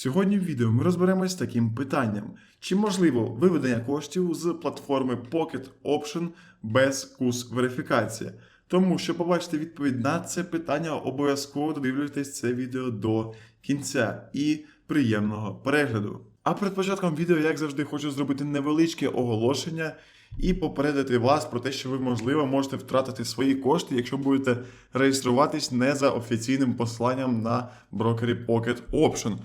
Сьогодні в відео ми розберемось з таким питанням: чи можливо виведення коштів з платформи Pocket Option без курс верифікації? Тому що побачити відповідь на це питання, обов'язково додивлюйтесь це відео до кінця і приємного перегляду. А перед початком відео, як завжди, хочу зробити невеличке оголошення і попередити вас про те, що ви, можливо, можете втратити свої кошти, якщо будете реєструватись не за офіційним посиланням на брокері Pocket Option.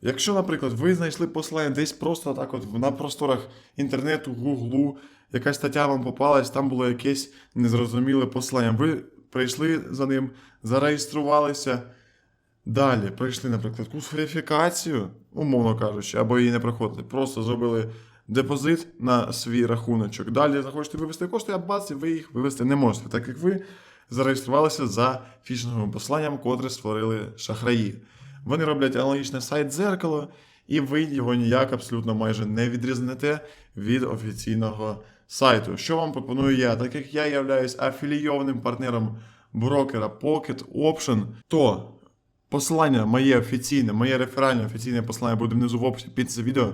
Якщо, наприклад, ви знайшли посилання десь просто так, от на просторах інтернету, гуглу, якась стаття вам попалась, там було якесь незрозуміле посилання. Ви прийшли за ним, зареєструвалися. Далі прийшли, наприклад, курс верифікацію, умовно кажучи, або її не проходили. Просто зробили депозит на свій рахуночок. Далі захочете вивести кошти, а бац, ви їх вивести не можете, так як ви зареєструвалися за фішинговим посиланням, котре створили шахраї. Вони роблять аналогічний сайт дзеркало, і ви його ніяк абсолютно майже не відрізнете від офіційного сайту. Що вам пропоную я? Так як я являюсь афілійованим партнером брокера Pocket Option, то посилання моє офіційне, моє реферальне офіційне посилання буде внизу в описі під це відео.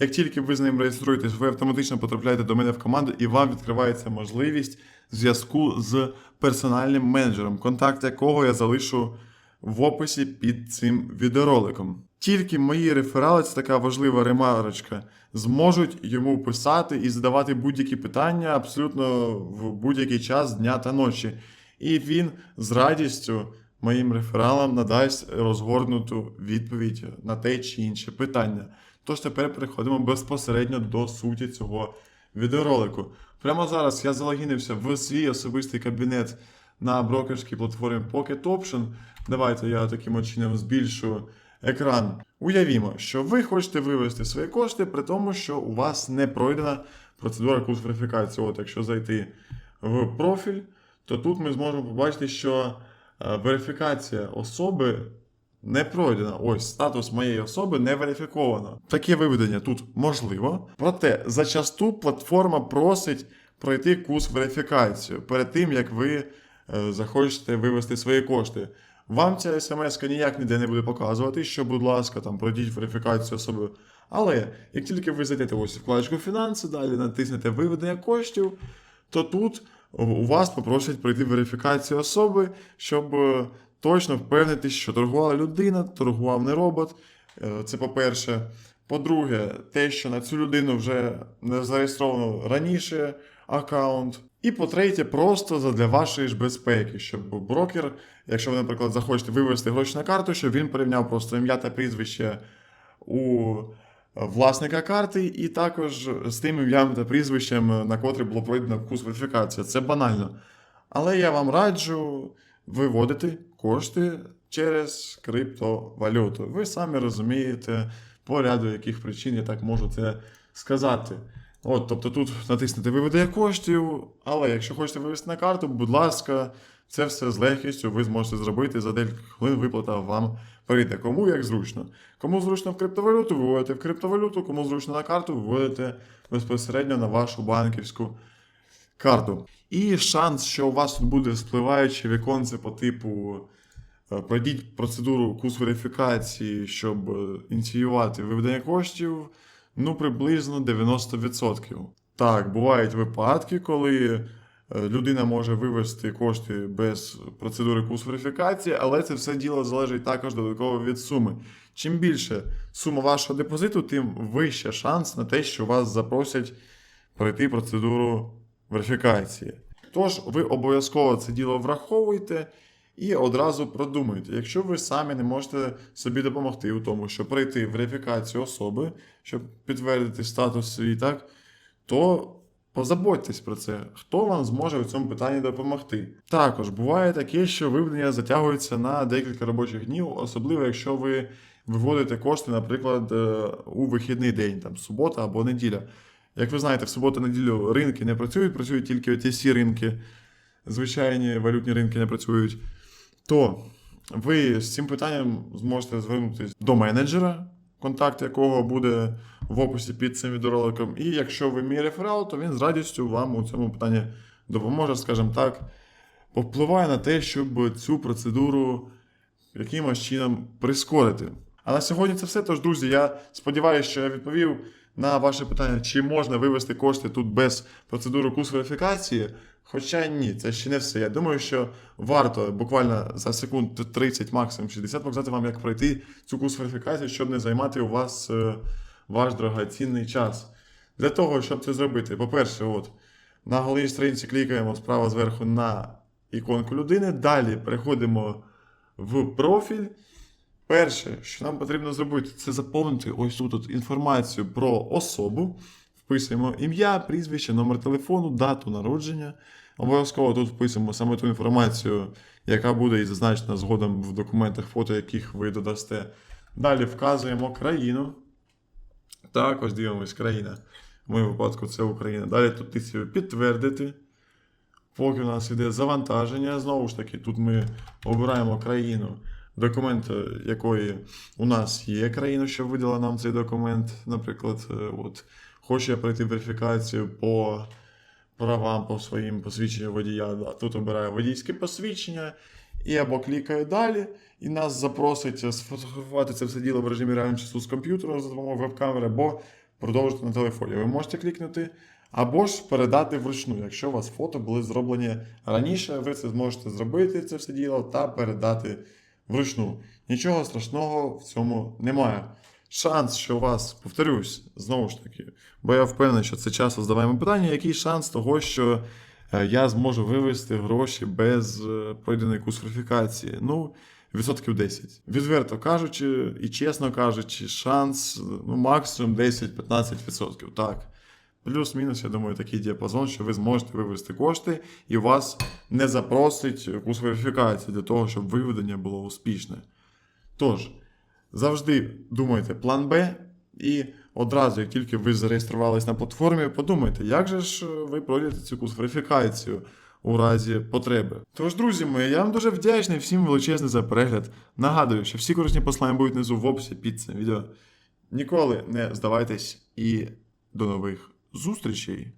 Як тільки ви з ним реєструєтесь, ви автоматично потрапляєте до мене в команду, і вам відкривається можливість зв'язку з персональним менеджером, контакт якого я залишу в описі під цим відеороликом. Тільки мої реферали, це така важлива ремарочка, зможуть йому писати і задавати будь-які питання абсолютно в будь-який час дня та ночі. І він з радістю моїм рефералам надасть розгорнуту відповідь на те чи інше питання. Тож тепер переходимо безпосередньо до суті цього відеоролику. Прямо зараз я залогінився в свій особистий кабінет на брокерській платформі Pocket Option. Давайте я таким чином збільшу екран. Уявімо, що ви хочете вивести свої кошти, при тому, що у вас не пройдена процедура курс верифікації. От якщо зайти в профіль, то тут ми зможемо побачити, що е, верифікація особи не пройдена. Ось статус моєї особи не верифіковано. Таке виведення тут можливо. Проте зачасту платформа просить пройти курс верифікацію перед тим, як ви захочете вивести свої кошти. Вам ця смс ніяк ніде не буде показувати, що, будь ласка, там пройдіть верифікацію особи. Але як тільки ви зайдете ось в вкладочку фінанси, далі натиснете виведення коштів, то тут у вас попросять пройти верифікацію особи, щоб е, точно впевнитись, що торгувала людина, торгував не робот. Е, Це по-перше. По-друге, те, що на цю людину вже не зареєстровано раніше аккаунт. І по-третє, просто для вашої ж безпеки, щоб брокер, якщо ви, наприклад, захочете вивести гроші на карту, щоб він порівняв просто ім'я та прізвище у власника карти, і також з тим ім'ям та прізвищем, на котрий було пройдено курс верифікації. Це банально. Але я вам раджу виводити кошти через криптовалюту. Ви самі розумієте, по ряду яких причин я так можу це сказати. От, тобто тут натиснете виведення коштів, але якщо хочете вивести на карту, будь ласка, це все з легкістю ви зможете зробити за декілька хвилин виплата вам прийде. Кому як зручно. Кому зручно в криптовалюту, виводите в криптовалюту, кому зручно на карту, виводите безпосередньо на вашу банківську карту. І шанс, що у вас тут буде спливаюче віконце по типу е, пройдіть процедуру курс верифікації, щоб е, ініціювати виведення коштів, ну приблизно 90%. Так, бувають випадки, коли е, людина може вивести кошти без процедури курс верифікації, але це все діло залежить також додатково від суми. Чим більше сума вашого депозиту, тим вище шанс на те, що вас запросять пройти процедуру верифікації. Тож ви обов'язково це діло враховуйте і одразу продумуйте. Якщо ви самі не можете собі допомогти у тому, щоб пройти верифікацію особи, щоб підтвердити статус свій, так, то позаботьтесь про це, хто вам зможе у цьому питанні допомогти. Також буває таке, що виведення затягується на декілька робочих днів, особливо якщо ви виводите кошти, наприклад, е, у вихідний день, там субота або неділя. Як ви знаєте, в суботу-неділю ринки не працюють, працюють тільки ті всі ринки, звичайні валютні ринки не працюють. То ви з цим питанням зможете звернутися до менеджера, контакт якого буде в описі під цим відеороликом. І якщо ви мій реферал, то він з радістю вам у цьому питанні допоможе, скажімо так, повпливає на те, щоб цю процедуру якимось чином прискорити. А на сьогодні це все. Тож, друзі, я сподіваюся, що я відповів на ваше питання, чи можна вивести кошти тут без процедури курс верифікації. Хоча ні, це ще не все. Я думаю, що варто буквально за секунд 30, максимум 60 показати вам, як пройти цю курс верифікації, щоб не займати у вас е, ваш дорогоцінний час. Для того, щоб це зробити, по-перше, от, на головній сторінці клікаємо справа зверху на іконку людини. Далі переходимо в профіль. Перше, що нам потрібно зробити, це заповнити ось тут інформацію про особу. Вписуємо ім'я, прізвище, номер телефону, дату народження. Обов'язково тут вписуємо саме ту інформацію, яка буде і зазначена згодом в документах, фото яких ви додасте. Далі вказуємо країну. Так, ось дивимось країна. В моєму випадку це Україна. Далі тут тисячу підтвердити. Поки у нас йде завантаження, знову ж таки, тут ми обираємо країну, документ е, якої у нас є країна, що видала нам цей документ. Наприклад, е, от, хочу я пройти верифікацію по правам по своїм посвідченням водія. Да, Тут обираю водійське посвідчення і або клікаю далі, і нас запросить сфотографувати це все діло в режимі реального часу з комп'ютера за допомогою веб-камери, або продовжити на телефоні. Ви можете клікнути, або ж передати вручну. Якщо у вас фото були зроблені раніше, ви це зможете зробити це все діло та передати вручну. Нічого страшного в цьому немає. Шанс, що у вас, повторюсь, знову ж таки, бо я впевнений, що це часто задаваємо питання, який шанс того, що е, я зможу вивести гроші без е, пройденої курс? Ну, відсотків 10. Відверто кажучи, і чесно кажучи, шанс ну, максимум 10-15%. Так. Плюс-мінус, я думаю, такий діапазон, що ви зможете вивести кошти, і вас не запросить курс верифікації для того, щоб виведення було успішне. Тож, завжди думайте план Б, і одразу, як тільки ви зареєструвались на платформі, подумайте, як же ж ви пройдете цю верифікацію у разі потреби. Тож, друзі мої, я вам дуже вдячний всім величезний за перегляд. Нагадую, що всі корисні послання будуть внизу в описі під цим відео. Ніколи не здавайтесь і до нових зустрічей!